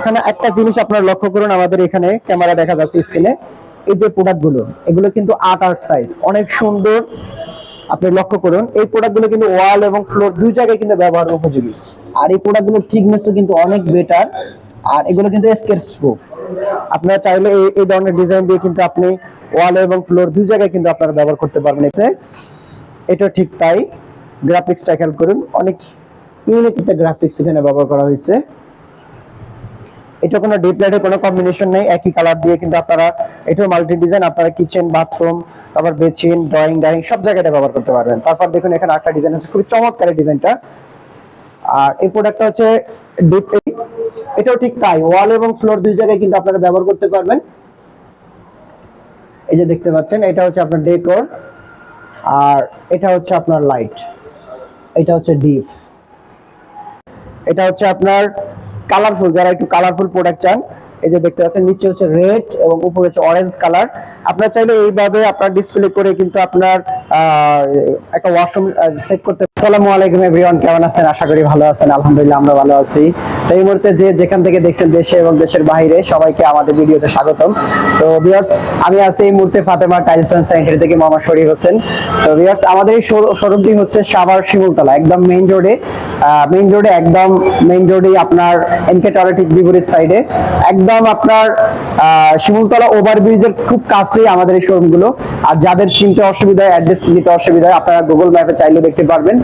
এখানে একটা জিনিস আপনারা লক্ষ্য করুন, আমাদের এখানে ক্যামেরা দেখা যাচ্ছে স্ক্রিনে এই যে প্রোডাক্টগুলো এগুলো কিন্তু আট আট সাইজ অনেক সুন্দর, আপনি লক্ষ্য করুন, এই প্রোডাক্টগুলো কিন্তু ওয়াল এবং ফ্লোর দুই জায়গায় কিন্তু ব্যবহার উপযোগী। আর এই প্রোডাক্টগুলোর থিকনেসও কিন্তু অনেক বেটার আর এগুলো কিন্তু স্কেচ প্রুফ আপনারা চাইলে এই- ধরনের ডিজাইন দিয়ে কিন্তু আপনি ওয়াল এবং ফ্লোর দুই জায়গায় কিন্তু আপনারা ব্যবহার করতে পারবেন এতে। এটা ঠিক তাই। গ্রাফিক্সটা খেয়াল করুন, অনেক ইউনিক একটা গ্রাফিক্স এখানে ব্যবহার করা হয়েছে। এটা কোনো লাইটের কোনো কম্বিনেশন নেই, একই কালার দিয়ে কিন্তু আপনারা এটাও মাল্টি ডিজাইন আপনারা কিচেন বাথরুম তারপর বেসিন ড্রয়িং ডাইনিং সব জায়গায় ব্যবহার করতে পারবেন। তারপর দেখুন, এখানে একটা ডিজাইন আছে, খুবই চমৎকার ডিজাইনটা আর এই প্রোডাক্টটা হচ্ছে ডিপ এটাও ঠিক তাই ওয়াল এবং ফ্লোর দুই জায়গায় কিন্তু আপনারা ব্যবহার করতে পারবেন। এই যে দেখতে পাচ্ছেন, এটা হচ্ছে আপনার ডেকোর আর এটা হচ্ছে আপনার লাইট এটা হচ্ছে ডিপ এটা হচ্ছে আপনার কালারফুল যারা একটু কালারফুল প্রোডাক্ট চান, এই যে দেখতে পাচ্ছেন, নিচে হচ্ছে রেড এবং উপরে হচ্ছে অরেঞ্জ কালার আপনারা চাইলে এইভাবে আপনার ডিসপ্লে করে কিন্তু আপনার একটা ওয়াশরুম সেট করতে আসসালামু আলাইকুম এভরিওয়ান কেমন আছেন? আশা করি ভালো আছেন। আলহামদুলিল্লাহ আমরা ভালো আছি। তো এই মুহূর্তে যে যেখান থেকে দেখছেন দেশে এবং দেশের বাইরে, সবাইকে আমাদের ভিডিওতে স্বাগতম। তো ভিউয়ার্স আমি আছি এই মুহূর্তে ফাতেমা টাইলস এন্ড স্যানিটারি থেকে মোহাম্মদ শরীফ হোসেন। তো ভিউয়ার্স আমাদের এই শোরুমটি হচ্ছে সাভার শিমুলতলা, একদম মেইন রোডে মেইন রোডে একদম মেইন রোডে আপনার এনকে ঠিক বিপরীত সাইডে একদম আপনার শিমুলতলা ওভারব্রিজের খুব কাছেই আমাদের এই শোরুমগুলো। আর যাদের চিনতে অসুবিধা অ্যাড্রেস চিনতে অসুবিধা আপনারা গুগল ম্যাপে চাইলে দেখতে পারবেন।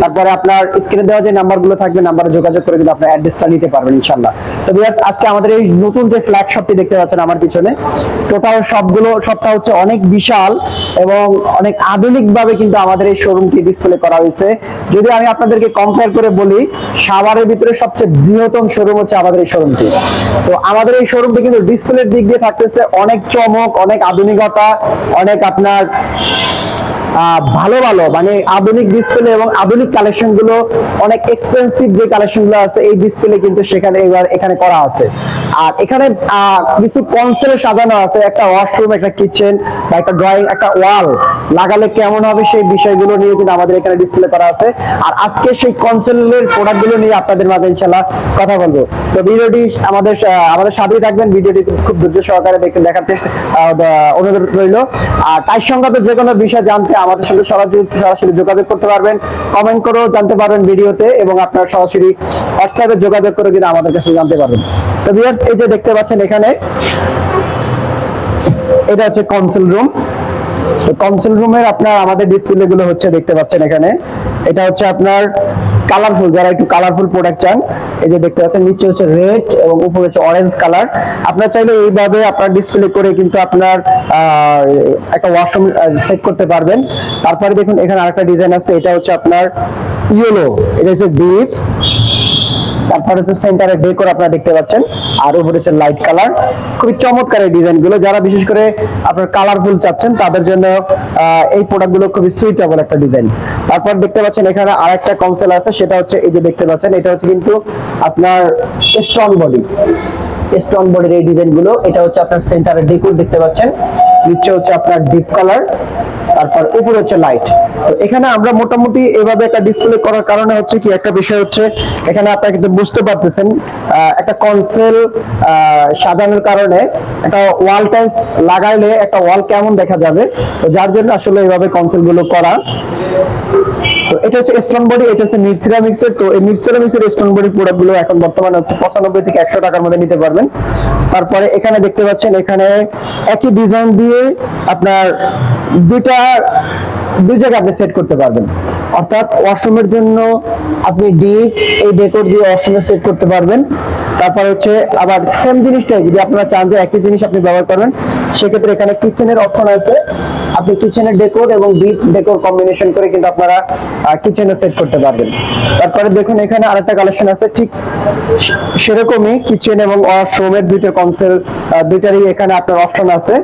তারপরে আপনার স্ক্রিনে দেওয়া যে নাম্বারগুলো থাকবে নাম্বারে যোগাযোগ করে কিন্তু আপনার অ্যাড্রেসটা নিতে পারবেন ইনশাল্লাহ তো ভিউয়ার্স আজকে আমাদের এই নতুন যে ফ্ল্যাগ শপটি দেখতে পাচ্ছেন আমার পিছনে টোটাল সবগুলো, সবটা হচ্ছে অনেক বিশাল এবং অনেক আধুনিক ভাবে কিন্তু আমাদের এই শোরুমটি ডিসপ্লে করা হয়েছে। যদি আমি আপনাদেরকে কম্পেয়ার করে বলি, সাভারের ভিতরে সবচেয়ে বৃহত্তম শোরুম হচ্ছে আমাদের এই শোরুমটি তো আমাদের এই শোরুমটি কিন্তু ডিসপ্লের দিক দিয়ে থাকতেছে অনেক চমক, অনেক আধুনিকতা, অনেক আপনার ভালো ভালো মানে আধুনিক ডিসপ্লে এবং আধুনিক কালেকশনগুলো, অনেক এক্সপেন্সিভ যে কালেকশনগুলো আছে, এই ডিসপ্লে কিন্তু সেখানে এবার এখানে করা আছে। আর এখানে কিছু কনসেল সাজানো আছে, একটা ওয়াশরুম একটা কিচেন বা একটা ড্রয়িং একটা ওয়াল লাগালে কেমন হবে সেই বিষয়গুলো নিয়ে কিন্তু আমাদের এখানে ডিসপ্লে করা আছে। আর আজকে সেই কনসেলের প্রোডাক্টগুলো নিয়ে আপনাদের মাঝে ইনশাল্লাহ কথা বলব। তো ভিডিওটি আমাদের আমাদের সাথেই থাকবেন। ভিডিওটি খুব ধৈর্য সহকারে দেখতে দেখার চেষ্টা অনুরোধ রইল। আর সংক্রান্ত যে কোনো বিষয় জানতে আমাদের সরাসরি সরাসরি যোগাযোগ করতে পারবেন। কমেন্ট করেও জানতে পারবেন ভিডিওতে এবং আপনার সরাসরি হোয়াটসঅ্যাপে যোগাযোগ করে কিন্তু আমাদের কাছে জানতে পারবেন। তো ভিউয়ার্স, এই যে দেখতে পাচ্ছেন এখানে, এটা হচ্ছে কনসোল রুম কনসোল রুমের আপনার, আমাদের ডিসপ্লে গুলো হচ্ছে দেখতে পাচ্ছেন এখানে। এটা হচ্ছে আপনার কালারফুল যারা একটু কালারফুল প্রোডাক্ট চান, এই যে দেখতে পাচ্ছেন, নিচে হচ্ছে রেড এবং উপরে হচ্ছে অরেঞ্জ কালার আপনার চাইলে এইভাবে আপনার ডিসপ্লে করে কিন্তু আপনার একটা ওয়াশরুম সেট করতে পারবেন। তারপরে দেখুন, এখানে আরেকটা ডিজাইন আছে, এটা হচ্ছে আপনার ইয়েলো এটা হচ্ছে ডিপ তারপরে হচ্ছে সেন্টারে ডেকোর আপনারা দেখতে পাচ্ছেন। আর উপরে হচ্ছে লাইট কালার খুবই চমৎকার এই ডিজাইনগুলো যারা বিশেষ করে আপনার কালারফুল চাচ্ছেন, তাদের জন্য এই প্রোডাক্টগুলো খুবই সুইটেবল একটা ডিজাইন তারপর দেখতে পাচ্ছেন, এখানে আরেকটা কনসেল আছে, সেটা হচ্ছে এই যে দেখতে পাচ্ছেন, এটা হচ্ছে কিন্তু আপনার স্ট্রং বডি স্টোন বডির এই ডিজাইনগুলো এটা হচ্ছে আপনার সেন্টারে ডেকোর দেখতে পাচ্ছেন নিচে হচ্ছে আপনার ডিপ কালার তারপর উপরে হচ্ছে লাইট তো এখানে আমরা মোটামুটি এভাবে একটা ডিসপ্লে করার কারণে হচ্ছে কি, একটা বিষয় হচ্ছে, এখানে আপনারা কিন্তু বুঝতে পারতেছেন একটা কনসেল সাজানোর কারণে একটা ওয়াল টাইস লাগাইলে একটা ওয়াল কেমন দেখা যাবে? তো যার জন্য আসলে এভাবে কনসেলগুলো করা। তো এটা হচ্ছে স্টোন বডি এটা হচ্ছে মিড সিরামিক্সের তো এই মিড সিরামিক্সের স্টোন বডি প্রোডাক্টগুলো এখন বর্তমানে হচ্ছে পঁচানব্বই থেকে একশো টাকার মধ্যে নিতে পারবেন। তারপরে এখানে দেখতে পাচ্ছেন, এখানে একই ডিজাইন দিয়ে আপনার দুইটা দুই জায়গায় আপনি সেট করতে পারবেন। অর্থাৎ ওয়াশরুমের জন্য আপনি ডিপ এই ডেকোর দিয়ে ওয়াশরুমে সেট করতে পারবেন। তারপর হচ্ছে আবার সেম জিনিসটাই, যদি আপনারা চান যে একই জিনিস আপনি ব্যবহার করবেন, সেক্ষেত্রে এখানে কিচেনের অপশন আছে। আপনি কিচেনের ডেকোর এবং ডিপ ডেকোর কম্বিনেশন করে কিন্তু আপনারা কিচেনে সেট করতে পারবেন। তারপরে দেখুন এখানে আরেকটা কালেকশন আছে, ঠিক সেরকমই কিচেন এবং ওয়াশরুমের দুইটা কনসেল দুইটারই এখানে আপনার অপশন আছে।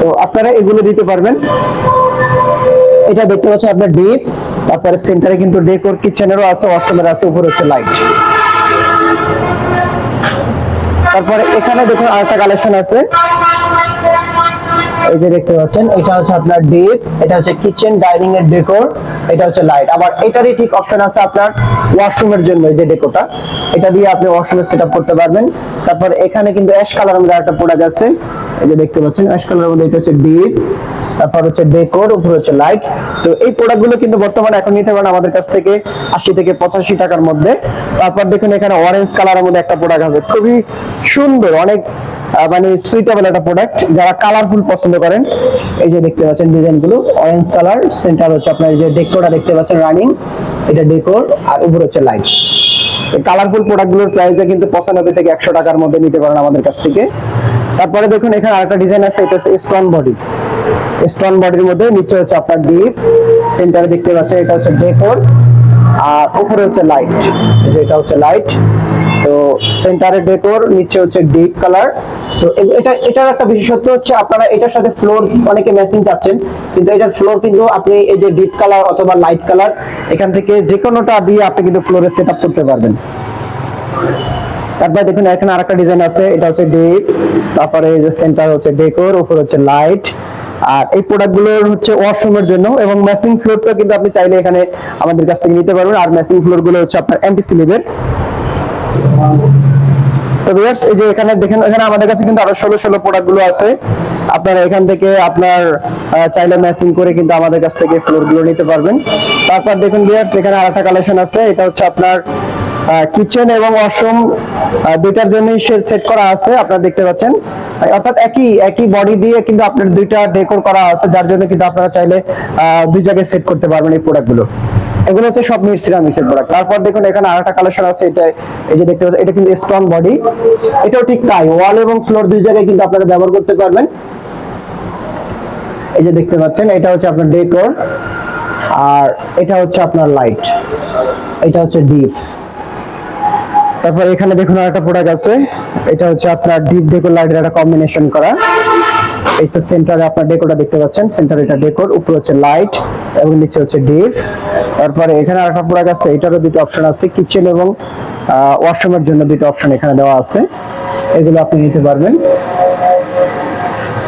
তো আপনারা এগুলো দিতে পারবেন। এটা দেখতে পাচ্ছেন আপনার ডিপ। তারপরে সেন্টারে কিন্তু ডেকোর কিচেনেরও আছে ওয়াশরুমের আছে, উপরে হচ্ছে লাইট তারপরে এখানে দেখুন আরেকটা কালেকশন আছে। এই যে দেখতে পাচ্ছেন, এটা হচ্ছে আপনার ডিপ, এটা হচ্ছে কিচেন ডাইনিং এর ডেকোর এটা হচ্ছে লাইট আবার এটারই ঠিক অপশন আছে আপনার ওয়াশরুমের জন্য, এই যে ডেকোটা এটা দিয়ে আপনি ওয়াশরুমে সেট করতে পারবেন। তারপর এখানে কিন্তু অ্যাশ কালার মধ্যে একটা প্রোডাক্ট আছে। এই যে দেখতে পাচ্ছেন অ্যাশ কালারের মধ্যে এটা হচ্ছে ডিপ তারপর হচ্ছে ডেকোর উপরে হচ্ছে লাইট তো এই প্রোডাক্টগুলো কিন্তু বর্তমানে এখন নিতে পারেন আমাদের কাছ থেকে আশি থেকে পঁচাশি টাকার মধ্যে। তারপর দেখুন এখানে অরেঞ্জ কালারের মধ্যে একটা প্রোডাক্ট আছে, খুবই সুন্দর, অনেক মানে সুইটেবল একটা প্রোডাক্ট যারা কালারফুল পছন্দ করেন। এই যে দেখতে পাচ্ছেন অরেঞ্জ কালার সেন্টার হচ্ছে আপনার যে দেখতে পাচ্ছেন রানিং এটা ডেকোর আর উপরে হচ্ছে লাইট কালারফুল কিন্তু পঁচানব্বই থেকে একশো টাকার মধ্যে নিতে পারেন আমাদের কাছ থেকে। তারপরে দেখুন, এখানে আরেকটা ডিজাইন আছে, এটা হচ্ছে স্টোন বডি স্টোন বডির মধ্যে নিচে হচ্ছে আপনার ডিপ সেন্টারে দেখতে পাচ্ছেন, এটা হচ্ছে ডেকোর আর উপরে হচ্ছে লাইট যে এটা হচ্ছে লাইট তো সেন্টারে ডেকোর নিচে হচ্ছে ডিপ কালার তো এটা, এটার একটা বিশেষত্ব হচ্ছে আপনারা এটার সাথে ফ্লোর অনেকে ম্যাচিং চাচ্ছেন, কিন্তু এটার ফ্লোর কিন্তু আপনি এই যে ডিপ কালার অথবা লাইট কালার এখান থেকে যে কোনোটা দিয়ে আপনি কিন্তু ফ্লোরে সেট করতে পারবেন। তারপরে দেখুন, এখানে আরেকটা ডিজাইন আছে, এটা হচ্ছে ডিপ তারপরে এই যে সেন্টার হচ্ছে ডেকোর উপর হচ্ছে লাইট আর এই প্রোডাক্টগুলোর হচ্ছে ওয়াশরুমের জন্য এবং ম্যাচিং ফ্লোরটা কিন্তু আপনি চাইলে এখানে আমাদের কাছ থেকে নিতে পারবেন, আর ম্যাচিং ফ্লোরগুলো হচ্ছে আপনার অ্যান্টি স্লিপের তো ভিউয়ার্স এই যে এখানে দেখেন, এখানে আমাদের কাছে কিন্তু আরও ষোলো ষোলো প্রোডাক্টগুলো আছে। আপনারা এখান থেকে আপনার চাইলে ম্যাচিং করে কিন্তু আমাদের কাছ থেকে ফ্লোরগুলো নিতে পারবেন। তারপর দেখুন ভিউয়ার্স এখানে আরেকটা কালেকশন আছে, এটা হচ্ছে আপনার কিচেন এবং ওয়াশরুম দুইটার জন্যই সেট করা আছে, আপনারা দেখতে পাচ্ছেন। অর্থাৎ একই একই বডি দিয়ে কিন্তু আপনার দুইটা ডেকোর করা আছে, যার জন্য কিন্তু আপনারা চাইলে দুই জায়গায় সেট করতে পারবেন এই প্রোডাক্টগুলো এগুলো হচ্ছে সব সিরামিক্সের প্রোডাক্ট তারপর দেখুন, এখানে কালেকশন আছে, এটা, এই যে দেখতে পাচ্ছেন, এটা কিন্তু বডি এটাও ঠিক তাই ওয়াল এবং ফ্লোর দুই জায়গায় কিন্তু আপনারা ব্যবহার করতে পারবেন। এই যে দেখতে পাচ্ছেন, এটা হচ্ছে আপনার ডেকোর আর এটা হচ্ছে আপনার লাইট এটা হচ্ছে ডিপ তারপর এখানে দেখুন আরেকটা প্রোডাক্ট আছে। এটা হচ্ছে আপনার ডিপ ডেকোর লাইটের একটা কম্বিনেশন করা। এই সেন্টারে আপনার ডেকোরটা দেখতে পাচ্ছেন। সেন্টারে এটা ডেকোর উপরে হচ্ছে লাইট এবং নিচে হচ্ছে ডিপ তারপরে এখানে আরেকটা প্রোডাক্ট আছে, এটারও দুটো অপশন আছে কিচেন এবং ওয়াশরুমের জন্য দুটো অপশন এখানে দেওয়া আছে। এগুলো আপনি নিতে পারবেন।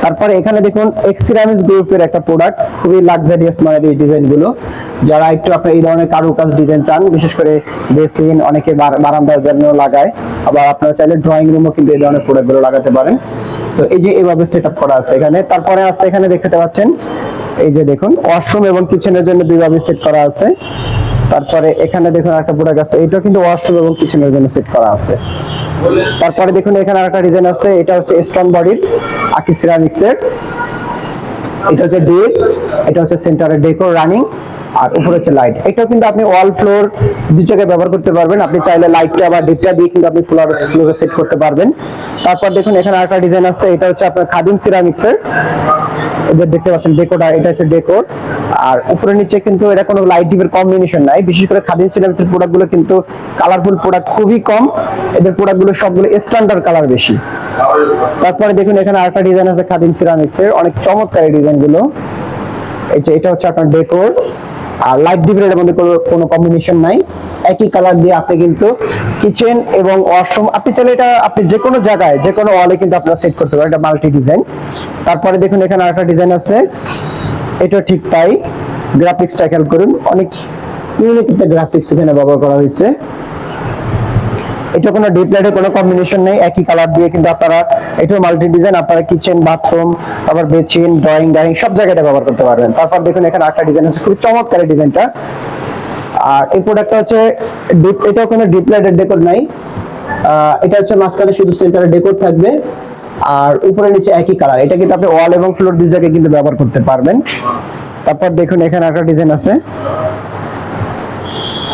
তারপরে এখানে দেখুন এক্সিরামিস গ্রুপের একটা প্রোডাক্ট খুবই লাক্সারিয়াস মানের এই ডিজাইনগুলো যারা একটু আপনার এই ধরনের কারুকাজ ডিজাইন চান, বিশেষ করে বেসিন, অনেকে বারান্দার জন্য লাগায়, আবার আপনারা চাইলে ড্রয়িং রুমও কিন্তু এই ধরনের প্রোডাক্টগুলো লাগাতে পারেন। তো এই যে এভাবে সেট করা আছে এখানে। তারপরে আছে এখানে দেখতে পাচ্ছেন, এই যে দেখুন ওয়াশরুম এবং কিচেনের জন্য দুইভাবে সেট করা আছে। তারপরে এখানে দেখুন একটা বুড়া গাছ। এটা কিন্তু ওয়াশরুম এবং কিচেনের জন্য সেট করা আছে। তারপরে দেখুন এখানে আরেকটা ডিজাইন আছে, এটা হচ্ছে স্টোন বডির আকি সিরামিক্স এর এটা হচ্ছে ডিপ এটা হচ্ছে সেন্টারের ডেকোর রানিং আর উপরে হচ্ছে লাইট এটাও কিন্তু আপনি ওয়াল ফ্লোর দুই জায়গায় ব্যবহার করতে পারবেন। আপনি চাইলে লাইটটা বা ডিপটা দিয়ে কিন্তু আপনি ফ্লোর ফ্লোরে সেট করতে পারবেন। তারপর দেখুন, এখানে আরেকটা ডিজাইন আছে এটা হচ্ছে আপনার খাদিম সিরামিক্স এর এদের দেখতে পাচ্ছেন ডেকোটা এটা হচ্ছে ডেকোর আর উপরে নিচে কিন্তু এটা কোনো লাইট ডিপের কম্বিনেশন নাই। বিশেষ করে খাদিম সিরামিক্সের প্রোডাক্টগুলো কিন্তু কালারফুল প্রোডাক্ট খুবই কম। এদের প্রোডাক্টগুলো সবগুলো স্ট্যান্ডার্ড কালার বেশি। তারপরে দেখুন, এখানে আরেকটা ডিজাইন আছে খাদিম সিরামিক্স এর অনেক চমৎকার এই যে, এটা হচ্ছে আপনার ডেকোর আর লাইট ডিফারেন্টের মধ্যে কোনো কম্বিনেশন নাই। একই কালার দিয়ে আপনি কিন্তু কিচেন এবং ওয়াশরুম আপনি চাইলে এটা আপনি যে কোনো জায়গায় যে কোনো ওয়ালে কিন্তু আপনারা সেট করতে পারেন, এটা মাল্টি ডিজাইন তারপরে দেখুন, এখানে আরেকটা ডিজাইন আছে। এটা ঠিক তাই। গ্রাফিক্সটা খেয়াল করুন। অনেক ইউনিক একটা গ্রাফিক্স এখানে ব্যবহার করা হয়েছে। এটা কোনো ডিপ লাইটের কোনো কম্বিনেশন নেই, একই কালার দিয়ে কিন্তু আপনারা এটাও মাল্টি ডিজাইন আপনারা কিচেন বাথরুম তারপর বেসিন ড্রয়িং ডাইনিং সব জায়গায় এটা ব্যবহার করতে পারবেন। তারপর দেখুন এখানে একটা ডিজাইন আছে খুব চমৎকার ডিজাইনটা আর এই প্রোডাক্টটা হচ্ছে ডিপ এটাও কোনো ডিপ লাইটের ডেকোর নাই। এটা হচ্ছে মাঝখানে শুধু সেন্টারে ডেকোর থাকবে। আর উপরে নিচে একই কালার এটা কিন্তু আপনি ওয়াল এবং ফ্লোর দুই জায়গায় কিন্তু ব্যবহার করতে পারবেন। তারপর দেখুন এখানে একটা ডিজাইন আছে।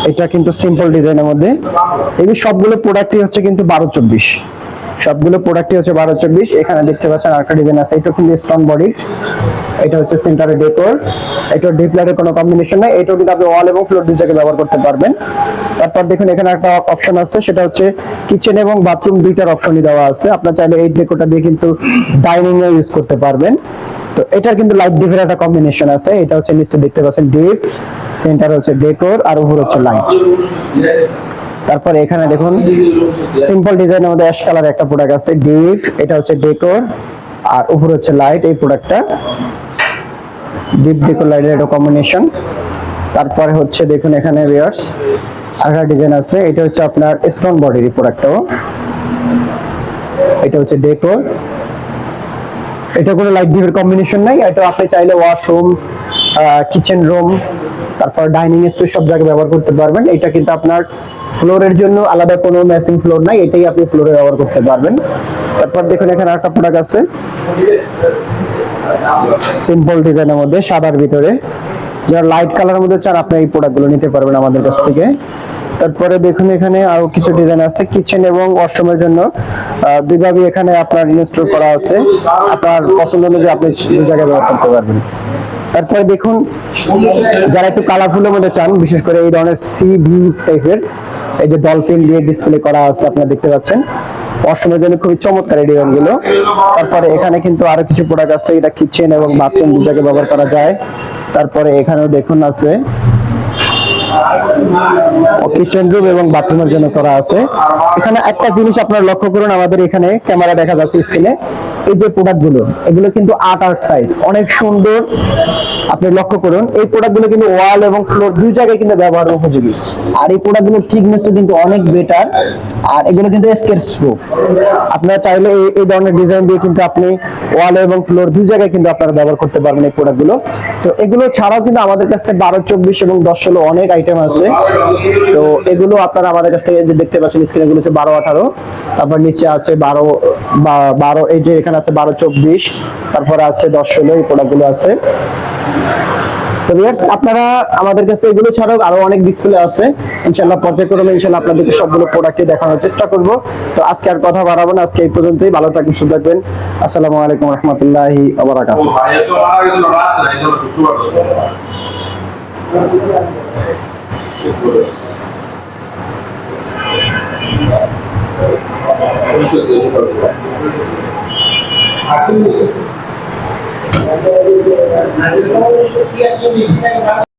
এটা কিন্তু সিম্পল ডিজাইনের মধ্যে। এই সবগুলো প্রোডাক্টই হচ্ছে কিন্তু বারো চব্বিশ। সবগুলো প্রোডাক্টই হচ্ছে বারো চব্বিশ। এখানে দেখতে পাচ্ছেন আরেকটা ডিজাইন আছে। এটা কিন্তু স্টোন বডির এটা হচ্ছে সেন্টারে ডেকোর এটা ডিপ লাইটের কোনো কম্বিনেশন নাই। এটাও কিন্তু আপনি ওয়াল এবং ফ্লোর জায়গায় ব্যবহার করতে পারবেন। তারপর দেখুন, এখানে একটা অপশন আছে। সেটা হচ্ছে কিচেন এবং বাথরুম দুইটার অপশনই দেওয়া আছে। আপনার চাইলে এই ডেকোরটা দিয়ে কিন্তু ডাইনিং এ ইউজ করতে পারবেন। তো এটার কিন্তু লাইট ডিপের একটা কম্বিনেশন আছে। এটা হচ্ছে নিচে দেখতে পাচ্ছেন ডিপ সেন্টার হচ্ছে ডেকোর আর উপর হচ্ছে লাইট তারপর এখানে দেখুন সিম্পল ডিজাইনের মধ্যে অ্যাশ কালার একটা প্রোডাক্ট আছে ডিপ এটা হচ্ছে ডেকোর আর উপর হচ্ছে লাইট এই প্রোডাক্টটা ডিপ ডেকোর লাইটের একটা কম্বিনেশন তারপরে হচ্ছে দেখুন এখানে ভিউয়ার্স আরেকটা ডিজাইন আছে, এটা হচ্ছে আপনার স্টোন বডির প্রোডাক্টও এটা হচ্ছে ডেকোর এটা কোনো লাইট ডিপের কম্বিনেশন নাই, এটা আপনি চাইলে ওয়াশরুম কিচেন রুম তারপর ডাইনিং স্পেস সব জায়গায় ব্যবহার করতে পারবেন। এটা কিন্তু আপনার ফ্লোরের জন্য আলাদা কোনো ম্যাচিং ফ্লোর নাই, এটাই আপনি ফ্লোরে ব্যবহার করতে পারবেন। তারপর দেখুন, এখানে একটা প্রোডাক্ট আছে। সিম্পল ডিজাইনের মধ্যে, সাদার ভিতরে। যারা লাইট কালারের মধ্যে চান, আপনি এই প্রোডাক্টগুলো নিতে পারবেন আমাদের কাছ থেকে। তারপরে দেখুন এখানে আরও কিছু ডিজাইন আছে কিচেন এবং ওয়াশরুমের জন্য। দুইভাবে এখানে আপনার ইনস্টল করা আছে। আপনার পছন্দ অনুযায়ী আপনি দুই জায়গায় ব্যবহার করতে পারবেন। তারপরে দেখুন, যারা একটু কালারফুলের মধ্যে চান, বিশেষ করে এই ধরনের সি ভিউ টাইপের এই যে ডলফিন দিয়ে ডিসপ্লে করা আছে, আপনারা দেখতে পাচ্ছেন। ওয়াশরুমের জন্য খুবই চমৎকার ডিজাইনগুলো তারপরে এখানে কিন্তু আরও কিছু প্রোডাক্ট আছে এটা কিচেন এবং বাথরুম দু জায়গায় ব্যবহার করা যায়। তারপরে এখানেও দেখুন আছে কিচেন রুম এবং বাথরুমের জন্য করা আছে। এখানে একটা জিনিস আপনারা লক্ষ্য করুন, আমাদের এখানে ক্যামেরা দেখা যাচ্ছে স্ক্রিনে এই যে প্রোডাক্টগুলো, এগুলো কিন্তু আট আট সাইজ অনেক সুন্দর। আপনি লক্ষ্য করুন, এই প্রোডাক্টগুলো কিন্তু ওয়াল এবং ফ্লোর দুই জায়গায় কিন্তু ব্যবহার উপযোগী। আর এই প্রোডাক্টগুলোর থিকনেস কিন্তু অনেক বেটার আর এগুলো কিন্তু স্কেচ প্রুফ আপনারা চাইলে এই- ধরনের ডিজাইন দিয়ে কিন্তু আপনি ওয়াল এবং ফ্লোর দুই জায়গায় কিন্তু আপনারা ব্যবহার করতে পারবেন এই প্রোডাক্টগুলো। তো এগুলো ছাড়াও কিন্তু আমাদের কাছে বারো, চব্বিশ এবং দশ, ষোলো অনেক আইটেম আছে। তো এগুলো আপনারা আমাদের কাছ থেকে দেখতে পাচ্ছেন স্ক্রিনে গুলো হচ্ছে বারো, আঠারো। তারপর নিচে আছে বারো বারো, এই যে এখানে আছে বারো, চব্বিশ, তারপরে আছে দশ, ষোলো, এই প্রোডাক্টগুলো আছে। তো ভিউয়ার্স আপনারা আমাদের কাছে এগুলো ছাড়াও আরও অনেক ডিসপ্লে আছে। ইনশাআল্লাহ পর্যায়ক্রমে ইনশাআল্লাহ আপনাদেরকে সবগুলো প্রোডাক্টই দেখানোর চেষ্টা করব। তো আজকে আর কথা বাড়াবো না, আজকে এই পর্যন্তই। ভালো থাকবেন সুস্থ থাকবেন। আসসালামু আলাইকুম রহমতুল্লাহি ওয়া বারাকাতুহু ও